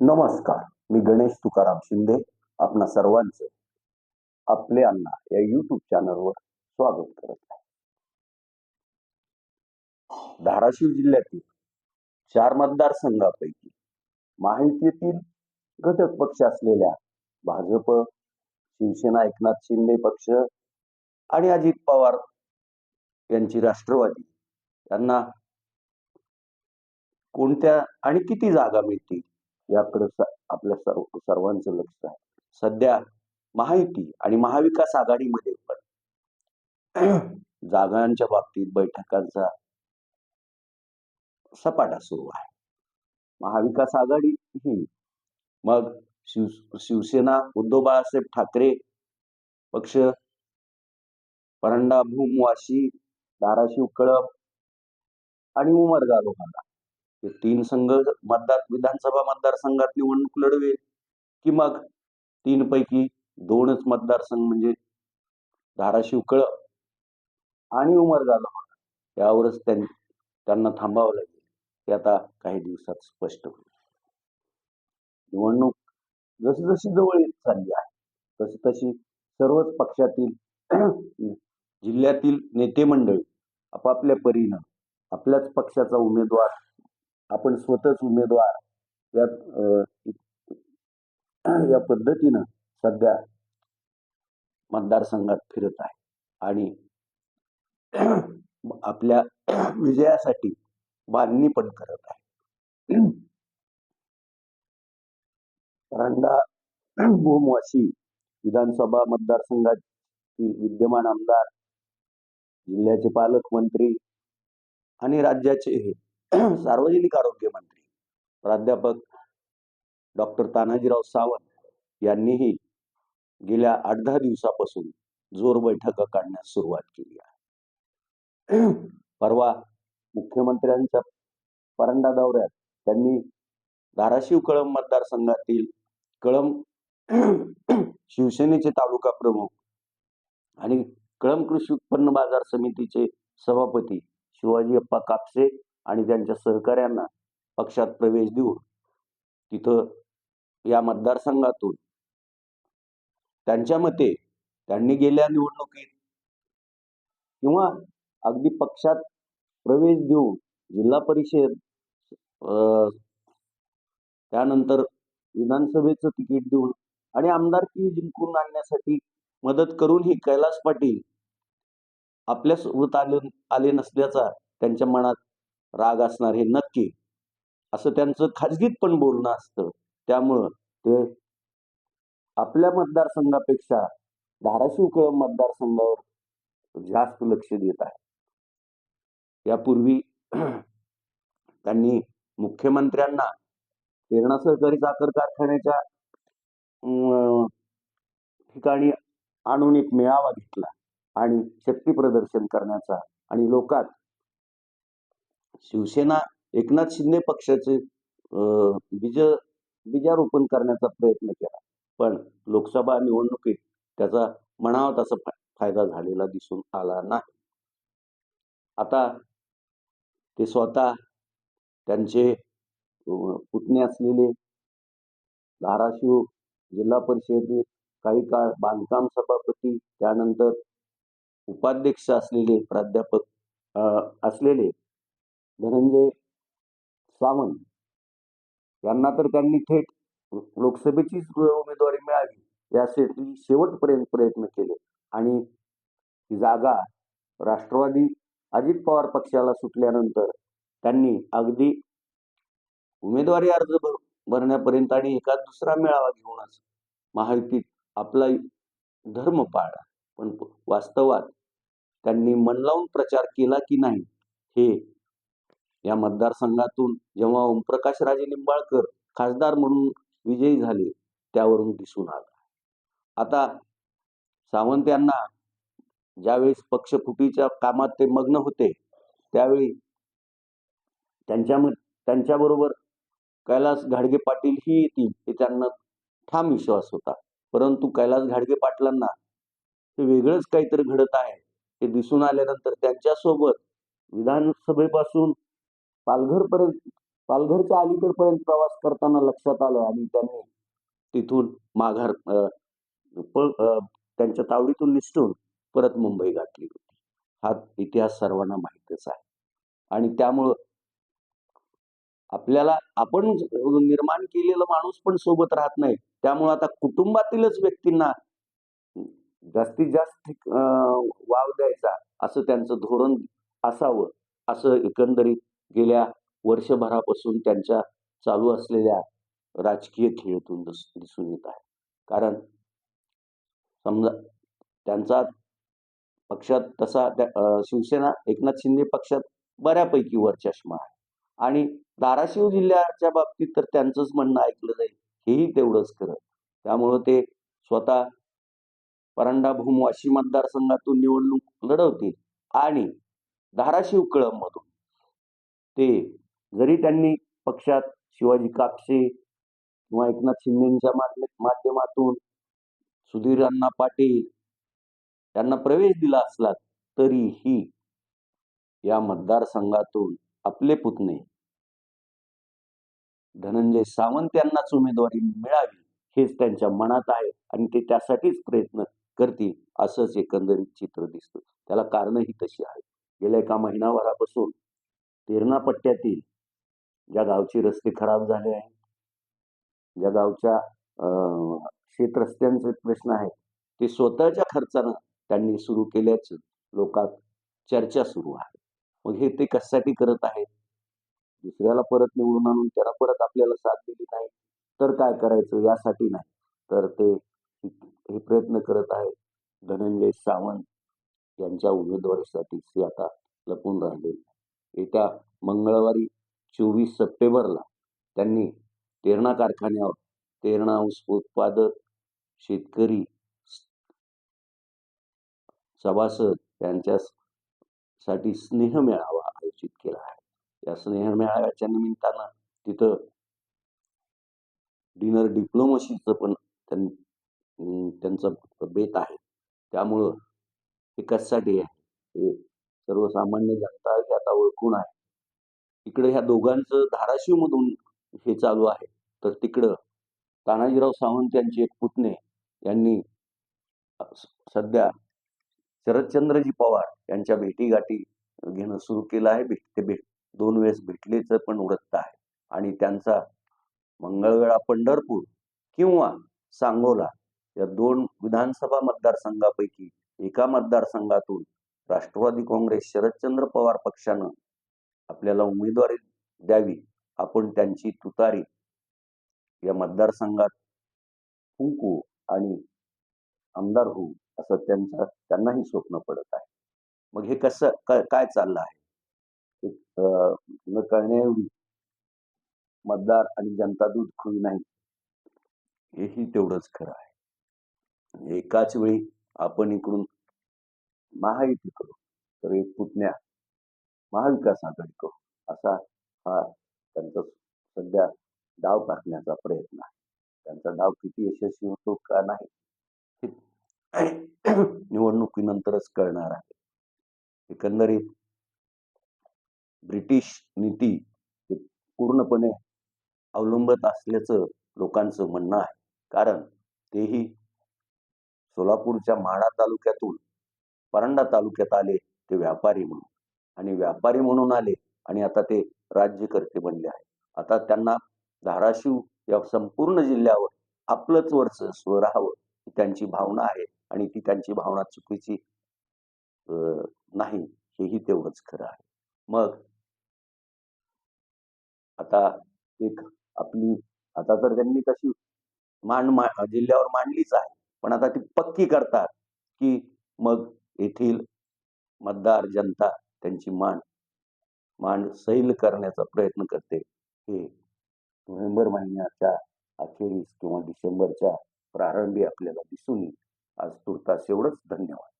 नमस्कार. मी गणेश तुकाराम शिंदे आपणा सर्वांचं आपले अण्णा या युट्यूब चॅनलवर स्वागत करत आहे. धाराशिव जिल्ह्यातील चार मतदारसंघापैकी माहितीतील घटक पक्ष असलेल्या भाजप शिवसेना एकनाथ शिंदे पक्ष आणि अजित पवार यांची राष्ट्रवादी यांना कोणत्या आणि किती जागा मिळतील? याकडे आपल्या सर्व सर्वांचं लक्ष आहे. सध्या महायुती आणि महाविकास आघाडीमध्ये पण जागांच्या बाबतीत बैठकांचा सपाटा सुरू आहे. महाविकास आघाडी ही मग शिव शिवसेना उद्धव बाळासाहेब ठाकरे पक्ष परंडा भूम वाशी धाराशिव कळप आणि उमरगा लोहारा ते तीन संघ मतदार विधानसभा मतदारसंघात निवडणूक लढवेल. की मग? तीन पैकी दोनच मतदारसंघ म्हणजे धाराशिव कळ आणि उमरगा यावरच त्यांनी त्यांना थांबावं लागेल. ते आता काही दिवसात स्पष्ट होईल. निवडणूक जशी जशी जवळ येत चालली आहे तशी तशी सर्वच पक्षातील जिल्ह्यातील नेते मंडळी आपापल्या परीनं आपल्याच पक्षाचा उमेदवार आपण स्वतःच उमेदवार यात या पद्धतीनं सध्या मतदारसंघात फिरत आहे. आणि आपल्या विजयासाठी बांधणी पण करत आहे. परंडा भूमवाशी विधानसभा मतदारसंघातील विद्यमान आमदार जिल्ह्याचे पालकमंत्री आणि राज्याचे सार्वजनिक आरोग्य मंत्री प्राध्यापक डॉक्टर तानाजीराव सावंत यांनीही गेल्या आठ दहा दिवसापासून जोर बैठका काढण्यास सुरुवात केली आहे. परवा मुख्यमंत्र्यांच्या परंडा दौऱ्यात त्यांनी धाराशिव कळंब मतदारसंघातील कळंब शिवसेनेचे तालुका प्रमुख आणि कळंब कृषी उत्पन्न बाजार समितीचे सभापती शिवाजी अप्पा कापसे आणि त्यांच्या सहकाऱ्यांना पक्षात प्रवेश देऊन तिथं या मतदारसंघातून त्यांच्या मते त्यांनी गेल्या निवडणुकीत किंवा अगदी पक्षात प्रवेश देऊन जिल्हा परिषद अं, त्यानंतर विधानसभेचं तिकीट देऊन आणि आमदारकी जिंकून आणण्यासाठी मदत करूनही कैलास पाटील आपल्यासोबत आले आले नसल्याचा त्यांच्या मनात राग असणार हे नक्की. असं त्यांचं खाजगीत पण बोलणं असतं. त्यामुळं ते आपल्या मतदारसंघापेक्षा धाराशिव कळंब मतदारसंघावर जास्त लक्ष देत आहे. यापूर्वी त्यांनी मुख्यमंत्र्यांना प्रेरणा सहकारी साखर कारखान्याच्या ठिकाणी आणून एक मेळावा घेतला आणि शक्ती प्रदर्शन करण्याचा आणि लोकात शिवसेना एकनाथ शिंदे पक्षाचे बीज बीजारोपण करण्याचा प्रयत्न केला. पण लोकसभा निवडणुकीत त्याचा म्हणावा तसा फायदा झालेला दिसून आला नाही. आता ते स्वतः त्यांचे पुतणे असलेले धाराशिव जिल्हा परिषदेत काही काळ बांधकाम सभापती त्यानंतर उपाध्यक्ष असलेले प्राध्यापक असलेले धनंजय सावंत. यांना तर त्यांनी थेट लोकसभेचीच उमेदवारी मिळावी यासाठी शेवटपर्यंत प्रयत्न केले. आणि ही जागा राष्ट्रवादी अजित पवार पक्षाला सुटल्यानंतर त्यांनी अगदी उमेदवारी अर्ज भर भरण्यापर्यंत आणि एका दुसरा मेळावा घेऊनच महायुतीत आपला धर्म पाळला. पण वास्तवात त्यांनी मन लावून प्रचार केला की नाही हे या मतदारसंघातून जेव्हा ओमप्रकाश राजे निंबाळकर खासदार म्हणून विजयी झाले त्यावरून दिसून आलं. आता सावंत यांना ज्यावेळेस पक्षफुटीच्या कामात ते मग्न होते त्यावेळी त्यांच्या त्यांच्याबरोबर कैलास घाडगे पाटील ही येतील हे त्यांना ठाम विश्वास होता. परंतु कैलास घाडगे पाटलांना हे वेगळंच काहीतरी घडत आहे हे दिसून आल्यानंतर त्यांच्यासोबत विधानसभेपासून पालघर पर्यंत पालघरच्या अलीकडपर्यंत प्रवास करताना लक्षात आलं आणि त्यांनी तिथून माघार पळ त्यांच्या तावडीतून निसटून परत मुंबई गाठली होती. हा इतिहास सर्वांना माहीतच आहे. आणि त्यामुळं आपल्याला आपण निर्माण केलेला माणूस पण सोबत राहत नाही. त्यामुळं आता कुटुंबातीलच व्यक्तींना जास्तीत जास्त वाव द्यायचा असं त्यांचं धोरण असावं असं एकंदरीत गेल्या वर्षभरापासून त्यांच्या चालू असलेल्या राजकीय खेळातून दिस- दिसून येत आहे. कारण समजा त्यांचा पक्षात तसा त्या- शिवसेना एकनाथ शिंदे पक्षात बऱ्यापैकी वरचष्मा आहे. आणि धाराशिव जिल्ह्याच्या बाबतीत तर त्यांचंच म्हणणं ऐकलं जाईल. हेही तेवढंच खरं. त्यामुळं ते स्वतः परांडा भूमवाशी मतदारसंघातून निवडणूक लढवतील आणि धाराशिव कळंबमधून ते जरी त्यांनी पक्षात शिवाजी कापसे किंवा एकनाथ शिंदेच्या माध्यमातून सुधीर अण्णा पाटील यांना प्रवेश दिला असला तरीही या मतदारसंघातून आपले पुतणे धनंजय सावंत यांनाच उमेदवारी मिळावी हेच त्यांच्या मनात आहे आणि ते त्यासाठीच प्रयत्न करतील असंच एकंदरीत चित्र दिसतं. त्याला कारणही तशी आहेत. गेल्या एका महिनाभरापासून तेरणा पट्ट्यातील ज्या गावचे रस्ते खराब झाले आहेत ज्या गावच्या शेतरस्त्यांचे शेत रस्त्यांचे प्रश्न आहेत ते स्वतःच्या खर्चानं त्यांनी सुरू केल्याचं लोकात चर्चा सुरू आहे. मग हे ते कशासाठी करत आहेत? दुसऱ्याला परत निवडून आणून त्याला परत आपल्याला साथ दिली नाही तर काय करायचं यासाठी नाही. तर ते हे प्रयत्न करत आहेत धनंजय सावंत यांच्या उमेदवारीसाठी ते आता लपून राहिले येत्या मंगळवारी चोवीस सप्टेंबरला त्यांनी तेरणा कारखान्यावर तेरणा ऊस उत्पादक शेतकरी सभासद त्यांच्या साठी स्नेह मेळावा आयोजित केला आहे. या स्नेह मेळाव्याच्या निमित्तानं तिथं डिनर डिप्लोमसीचं पण त्यां- त्यांचं बेत आहे. त्यामुळं हे कशासाठी आहे? हे सर्वसामान्य जनता ही आता ओळखून आहे. इकडे ह्या दोघांचं धाराशिव मधून हे चालू आहे. तर तिकडं तानाजीराव सावंत यांचे एक पुतणे यांनी सध्या शरदचंद्रजी पवार यांच्या भेटीगाठी घेणं सुरू केलं आहे. भेट ते भेट दोन वेळेस भेटलेचं पण वृत्त आहे. आणि त्यांचा मंगळवेळा पंढरपूर किंवा सांगोला या दोन विधानसभा मतदारसंघापैकी एका मतदारसंघातून राष्ट्रवादी काँग्रेस शरदचंद्र पवार पक्षानं आपल्याला उमेदवारी द्यावी. आपण त्यांची तुतारी या मतदारसंघात फुंकू आणि आमदार होऊ असं त्यांचं त्यांनाही स्वप्न पडत आहे. मग हे कसं काय चाललं आहे? न कळण्याएवढी मतदार आणि जनता दूध खुली नाही. हेही तेवढंच खरं आहे. एकाच वेळी आपण इकडून महायुती करू तर एक पुतण्या महाविकास आघाडी करू असा हा त्यांचा सध्या डाव टाकण्याचा प्रयत्न आहे. त्यांचा डाव किती यशस्वी होतो का नाही हे निवडणुकीनंतरच कळणार आहे. एकंदरीत ब्रिटिश नीती हे पूर्णपणे अवलंबत असल्याचं लोकांचं म्हणणं आहे. कारण तेही सोलापूरच्या माढा तालुक्यातून परांडा तालुक्यात आले ते व्यापारी म्हणून. आणि व्यापारी म्हणून आले आणि आता ते राज्यकर्ते बनले आहे आता त्यांना धाराशिव या संपूर्ण जिल्ह्यावर आपलंच वर्चस्व राहावं ही त्यांची भावना आहे आणि ती त्यांची भावना चुकीची अं, नाही हेही तेवढंच खरं आहे. मग आता एक आपली आता तर त्यांनी तशी मांड मा जिल्ह्यावर मांडलीच आहे. पण आता ती पक्की करतात की मग येथील मतदार जनता त्यांची मान मान सैल करण्याचा प्रयत्न करते. हे नोव्हेंबर महिन्याच्या अखेरीस किंवा डिसेंबरच्या प्रारंभी आपल्याला दिसून येईल. आज तुर्तास एवढंच. धन्यवाद.